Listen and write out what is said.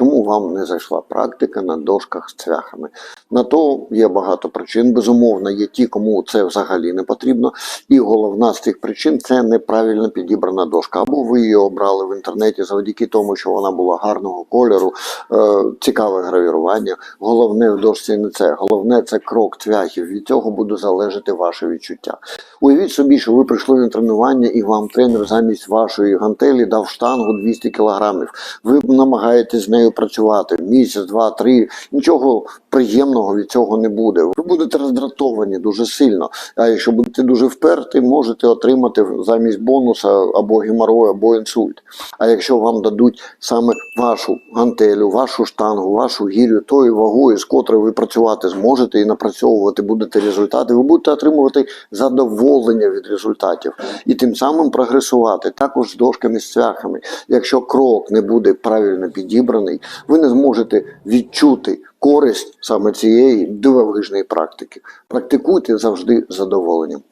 чому вам не зайшла практика на дошках з цвяхами. На то є багато причин. Безумовно, є ті, кому це взагалі не потрібно. І головна з цих причин це неправильно підібрана дошка. Або ви її обрали в інтернеті завдяки тому, що вона була гарного кольору, е, цікаве гравірування. Головне в дошці не це. Головне це крок цвяхів. Від цього буде залежати ваше відчуття. Уявіть собі, що ви прийшли на тренування і вам тренер замість вашої гантелі дав штангу 200 кілограмів. Ви намагаєтесь з нею працювати місяць, два, три. Нічого приємного від цього не буде. Ви будете роздратовані дуже сильно. А якщо будете дуже вперті, можете отримати замість бонуса або геморой, або інсульт. А якщо вам дадуть саме вашу гантелю, вашу штангу, вашу гірю, тою вагою, з котрою ви працювати зможете і напрацьовувати будете результати, ви будете отримувати задоволення від результатів і тим самим прогресувати також з дошками з цвяхами. Якщо крок не буде правильно підібраний, ви не зможете відчути користь саме цієї дивовижної практики. Практикуйте завжди задоволенням.